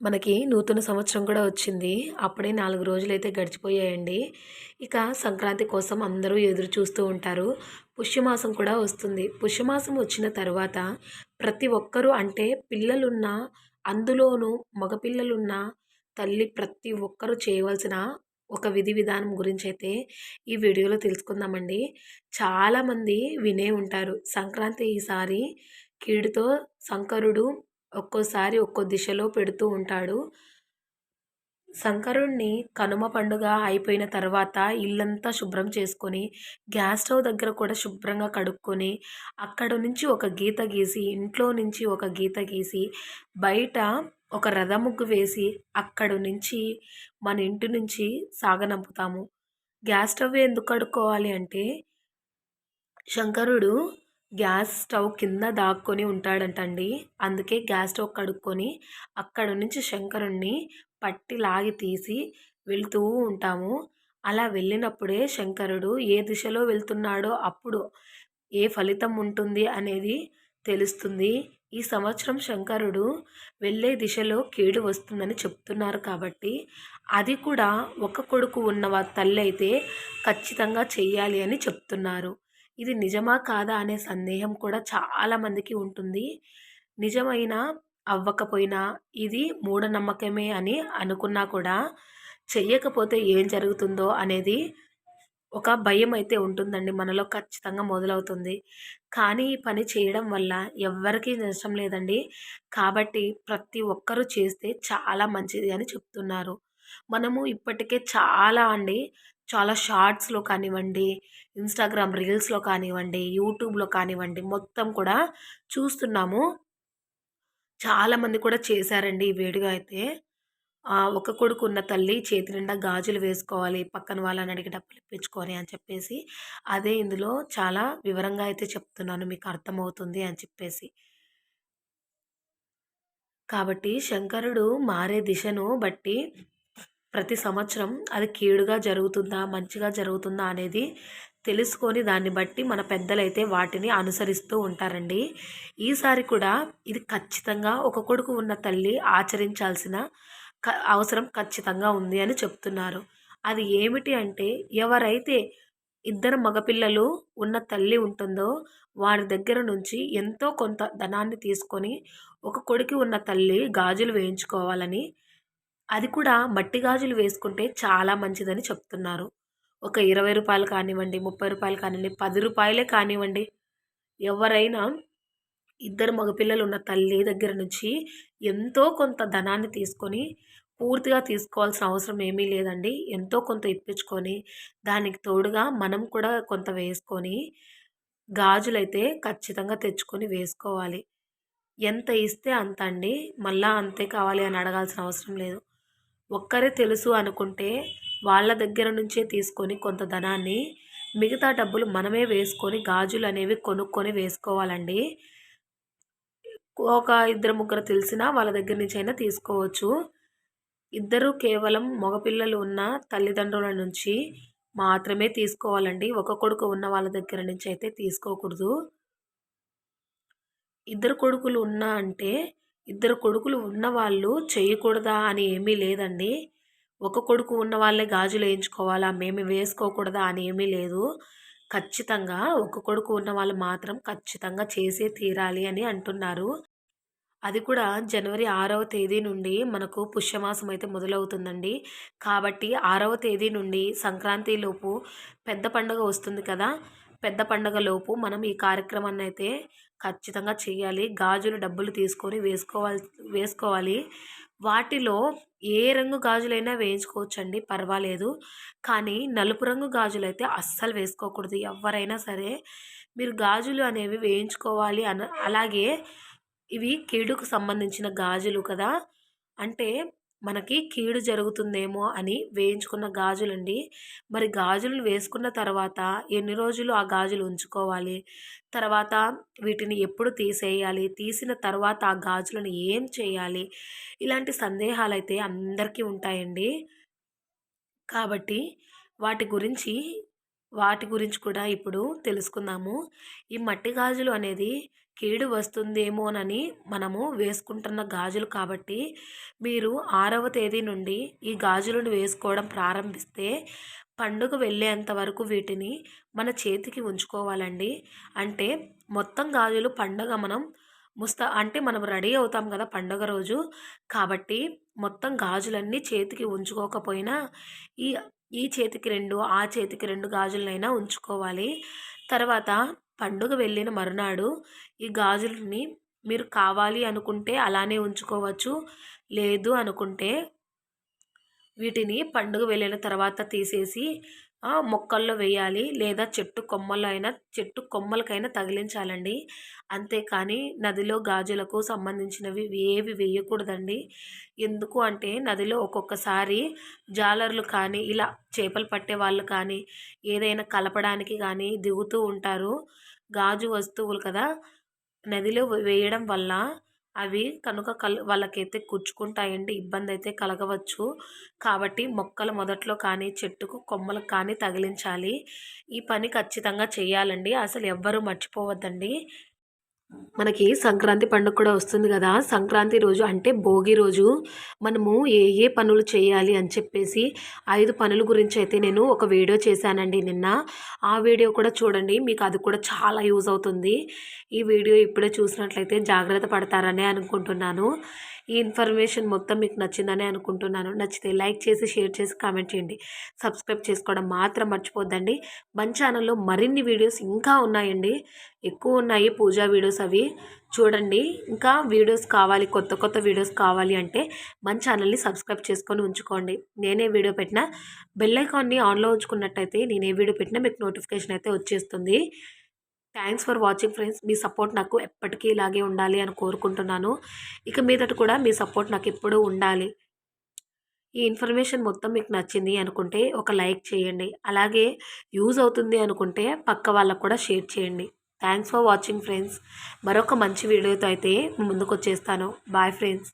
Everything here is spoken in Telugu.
మనకి నూతన సంవత్సరం కూడా వచ్చింది. అప్పుడే నాలుగు రోజులైతే గడిచిపోయాయండి. ఇక సంక్రాంతి కోసం అందరూ ఎదురు చూస్తూ ఉంటారు. పుష్యమాసం కూడా వస్తుంది. పుష్యమాసం వచ్చిన తర్వాత ప్రతి ఒక్కరూ అంటే పిల్లలున్న అందులోనూ మగపిల్లలున్న తల్లి ప్రతి ఒక్కరూ చేయవలసిన ఒక విధి విధానం గురించి అయితే ఈ వీడియోలో తెలుసుకుందామండి. చాలామంది వినే ఉంటారు. సంక్రాంతి ఈసారి కీడుతో శంకరుడు ఒక్కోసారి ఒక్కో దిశలో పెడుతూ ఉంటాడు. శంకరుణ్ణి కనుమ పండుగ అయిపోయిన తర్వాత ఇల్లంతా శుభ్రం చేసుకొని గ్యాస్ స్టవ్ దగ్గర కూడా శుభ్రంగా కడుక్కొని అక్కడ నుంచి ఒక గీత గీసి ఇంట్లో నుంచి ఒక గీత గీసి బయట ఒక రథ ముగ్గు వేసి అక్కడ నుంచి మన ఇంటి నుంచి సాగనంపుతాము. గ్యాస్ స్టవ్ ఎందుకు కడుక్కోవాలి అంటే శంకరుడు గ్యాస్ స్టవ్ కింద దాక్కొని ఉంటాడంటండి. అందుకే గ్యాస్ స్టవ్ కడుక్కొని అక్కడ నుంచి శంకరుణ్ణి పట్టి లాగి తీసి వెళ్తూ ఉంటాము. అలా వెళ్ళినప్పుడే శంకరుడు ఏ దిశలో వెళ్తున్నాడో అప్పుడు ఏ ఫలితం ఉంటుంది అనేది తెలుస్తుంది. ఈ సంవత్సరం శంకరుడు వెళ్ళే దిశలో కీడు వస్తుందని చెప్తున్నారు కాబట్టి అది కూడా ఒక కొడుకు ఉన్న తల్లి అయితే ఖచ్చితంగా చెయ్యాలి అని చెప్తున్నారు. ఇది నిజమా కాదా అనే సందేహం కూడా చాలామందికి ఉంటుంది. నిజమైన అవ్వకపోయినా ఇది మూఢనమ్మకమే అని అనుకున్నా కూడా చెయ్యకపోతే ఏం జరుగుతుందో అనేది ఒక భయం అయితే ఉంటుందండి. మనలో ఖచ్చితంగా మొదలవుతుంది. కానీ ఈ పని చేయడం వల్ల ఎవ్వరికీ నష్టం లేదండి. కాబట్టి ప్రతి ఒక్కరూ చేస్తే చాలా మంచిది అని చెప్తున్నారు. మనము ఇప్పటికే చాలా అండి. చాలా షార్ట్స్లో కానివ్వండి ఇన్స్టాగ్రామ్ రీల్స్లో కానివ్వండి యూట్యూబ్లో కానివ్వండి మొత్తం కూడా చూస్తున్నాము. చాలామంది కూడా చేశారండి ఈ వేడిగా అయితే. ఒక కొడుకు ఉన్న తల్లి చేతి నిండా గాజులు వేసుకోవాలి పక్కన వాళ్ళని అడిగి డబ్బులు ఇప్పించుకొని అని చెప్పేసి అదే ఇందులో చాలా వివరంగా అయితే చెప్తున్నాను మీకు అర్థమవుతుంది అని చెప్పేసి. కాబట్టి శంకరుడు మారే దిశను బట్టి ప్రతి సంవత్సరం అది కీడుగా జరుగుతుందా మంచిగా జరుగుతుందా అనేది తెలుసుకొని దాన్ని బట్టి మన పెద్దలైతే వాటిని అనుసరిస్తూ ఉంటారండి. ఈసారి కూడా ఇది ఖచ్చితంగా ఒక కొడుకు ఉన్న తల్లి ఆచరించాల్సిన అవసరం ఖచ్చితంగా ఉంది అని చెప్తున్నారు. అది ఏమిటి అంటే ఎవరైతే ఇద్దరు మగపిల్లలు ఉన్న తల్లి ఉంటుందో వారి దగ్గర నుంచి ఎంతో కొంత ధనాన్ని తీసుకొని ఒక కొడుకు ఉన్న తల్లి గాజులు వేయించుకోవాలని అది కూడా మట్టి గాజులు వేసుకుంటే చాలా మంచిదని చెప్తున్నారు. ఒక ఇరవై రూపాయలు కానివ్వండి ముప్పై రూపాయలు కానివ్వండి పది రూపాయలే కానివ్వండి. ఎవరైనా ఇద్దరు మగపిల్లలు ఉన్న తల్లి దగ్గర నుంచి ఎంతో కొంత ధనాన్ని తీసుకొని పూర్తిగా తీసుకోవాల్సిన అవసరం ఏమీ లేదండి. ఎంతో కొంత ఇప్పించుకొని దానికి తోడుగా మనం కూడా కొంత వేసుకొని గాజులైతే ఖచ్చితంగా తెచ్చుకొని వేసుకోవాలి. ఎంత ఇస్తే అంత అండి. మళ్ళా అంతే కావాలి అని అడగాల్సిన అవసరం లేదు. ఒక్కరే తెలుసు అనుకుంటే వాళ్ళ దగ్గర నుంచే తీసుకొని కొంత ధనాన్ని మిగతా డబ్బులు మనమే వేసుకొని గాజులు అనేవి కొనుక్కొని వేసుకోవాలండి. ఒక ఇద్దరు ముగ్గురు తెలిసినా వాళ్ళ దగ్గర నుంచి అయినా తీసుకోవచ్చు. ఇద్దరు కేవలం మగపిల్లలు ఉన్న తల్లిదండ్రుల నుంచి మాత్రమే తీసుకోవాలండి. ఒక కొడుకు ఉన్న వాళ్ళ దగ్గర నుంచి అయితే తీసుకోకూడదు. ఇద్దరు కొడుకులు ఉన్నా అంటే ఇద్దరు కొడుకులు ఉన్నవాళ్ళు చేయకూడదా అని ఏమీ లేదండి. ఒక కొడుకు ఉన్న వాళ్ళే గాజులు వేయించుకోవాలా? మేము వేసుకోకూడదా? అని ఏమీ లేదు. ఖచ్చితంగా ఒక కొడుకు ఉన్న వాళ్ళు మాత్రం ఖచ్చితంగా చేసే తీరాలి అని అంటున్నారు. అది కూడా జనవరి ఆరవ తేదీ నుండి మనకు పుష్యమాసం అయితే మొదలవుతుందండి. కాబట్టి ఆరవ తేదీ నుండి సంక్రాంతి లోపు పెద్ద పండుగ వస్తుంది కదా? పెద్ద పండుగ లోపు మనం ఈ కార్యక్రమాన్ని అయితే ఖచ్చితంగా చేయాలి. గాజులు డబ్బులు తీసుకొని వేసుకోవాలి వేసుకోవాలి. వాటిలో ఏ రంగు గాజులైనా వేయించుకోవచ్చండి పర్వాలేదు. కానీ నలుపు రంగు గాజులు అయితే అస్సలు వేసుకోకూడదు ఎవరైనా సరే. మీరు గాజులు అనేవి వేయించుకోవాలి అన అలాగే ఇవి కీడుకు సంబంధించిన గాజులు కదా. అంటే మనకి కీడు జరుగుతుందేమో అని వేయించుకున్న గాజులండి. మరి గాజులు వేసుకున్న తర్వాత ఎన్ని రోజులు ఆ గాజులు ఉంచుకోవాలి? తర్వాత వీటిని ఎప్పుడు తీసేయాలి? తీసిన తర్వాత ఆ గాజులను ఏం చేయాలి? ఇలాంటి సందేహాలు అయితే అందరికీ ఉంటాయండి. కాబట్టి వాటి గురించి వాటి గురించి కూడా ఇప్పుడు తెలుసుకుందాము. ఈ మట్టి గాజులు అనేది కీడు వస్తుందేమోనని మనము వేసుకుంటున్న గాజులు కాబట్టి మీరు ఆరవ తేదీ నుండి ఈ గాజులను వేసుకోవడం ప్రారంభిస్తే పండుగ వెళ్ళేంత వరకు వీటిని మన చేతికి ఉంచుకోవాలండి. అంటే మొత్తం గాజులు పండగ మనం ముస్తా అంటే మనం రెడీ అవుతాం కదా పండుగ రోజు. కాబట్టి మొత్తం గాజులన్నీ చేతికి ఉంచుకోకపోయినా ఈ ఈ చేతికి రెండు ఆ చేతికి రెండు గాజులనైనా ఉంచుకోవాలి. తర్వాత పండుగ వెళ్ళిన మరునాడు ఈ గాజులని మీరు కావాలి అనుకుంటే అలానే ఉంచుకోవచ్చు లేదు అనుకుంటే వీటిని పండుగ వెళ్ళిన తర్వాత తీసేసి మొక్కల్లో వేయాలి లేదా చెట్టు కొమ్మల్లో అయినా చెట్టు కొమ్మలకైనా తగిలించాలండి. అంతేకాని నదిలో గాజులకు సంబంధించినవి ఏవి వేయకూడదండి. ఎందుకు అంటే నదిలో ఒక్కొక్కసారి జాలర్లు కానీ ఇలా చేపలు పట్టే వాళ్ళు కానీ ఏదైనా కలపడానికి కానీ దిగుతూ ఉంటారు. గాజు వస్తువులు కదా నదిలో వేయడం వల్ల అవి కనుక కల్ వాళ్ళకైతే గుచ్చుకుంటాయండి ఇబ్బంది అయితే కలగవచ్చు. కాబట్టి మొక్కలు మొదట్లో కానీ చెట్టుకు కొమ్మలకు కానీ తగిలించాలి. ఈ పని ఖచ్చితంగా చేయాలండి. అసలు ఎవ్వరూ మర్చిపోవద్దండి. మనకి సంక్రాంతి పండుగ కూడా వస్తుంది కదా. సంక్రాంతి రోజు అంటే భోగి రోజు. మనము ఏ ఏ పనులు చేయాలి అని చెప్పేసి ఐదు పనుల గురించి అయితే నేను ఒక వీడియో చేశానండి నిన్న. ఆ వీడియో కూడా చూడండి. మీకు అది కూడా చాలా యూజ్ అవుతుంది. ఈ వీడియో ఇప్పుడే చూసినట్లయితే జాగ్రత్త పడతారనే అనుకుంటున్నాను. ఈ ఇన్ఫర్మేషన్ మొత్తం మీకు నచ్చిందని అనుకుంటున్నాను. నచ్చితే లైక్ చేసి షేర్ చేసి కామెంట్ చేయండి. సబ్స్క్రైబ్ చేసుకోవడం మాత్రం మర్చిపోద్దండి. మన ఛానల్లో మరిన్ని వీడియోస్ ఇంకా ఉన్నాయండి. ఎక్కువ ఉన్నాయి పూజా వీడియోస్ అవి. చూడండి ఇంకా వీడియోస్ కావాలి కొత్త కొత్త వీడియోస్ కావాలి అంటే మన ఛానల్ని సబ్స్క్రైబ్ చేసుకొని ఉంచుకోండి. నేనే వీడియో పెట్టినా బెల్ ఐకాన్ని ఆన్లో ఉంచుకున్నట్టయితే నేను ఏ వీడియో పెట్టినా మీకు నోటిఫికేషన్ అయితే వచ్చేస్తుంది. థ్యాంక్స్ ఫర్ వాచింగ్ ఫ్రెండ్స్ మీ సపోర్ట్ నాకు ఎప్పటికీ ఇలాగే ఉండాలి అని కోరుకుంటున్నాను. ఇక మీదట కూడా మీ సపోర్ట్ నాకు ఎప్పుడూ ఉండాలి. ఈ ఇన్ఫర్మేషన్ మొత్తం మీకు నచ్చింది అనుకుంటే ఒక లైక్ చేయండి. అలాగే యూజ్ అవుతుంది అనుకుంటే పక్క వాళ్ళకు కూడా షేర్ చేయండి. థ్యాంక్స్ ఫర్ వాచింగ్ ఫ్రెండ్స్ మరొక మంచి వీడియోతో అయితే ముందుకు వచ్చేస్తాను బాయ్ ఫ్రెండ్స్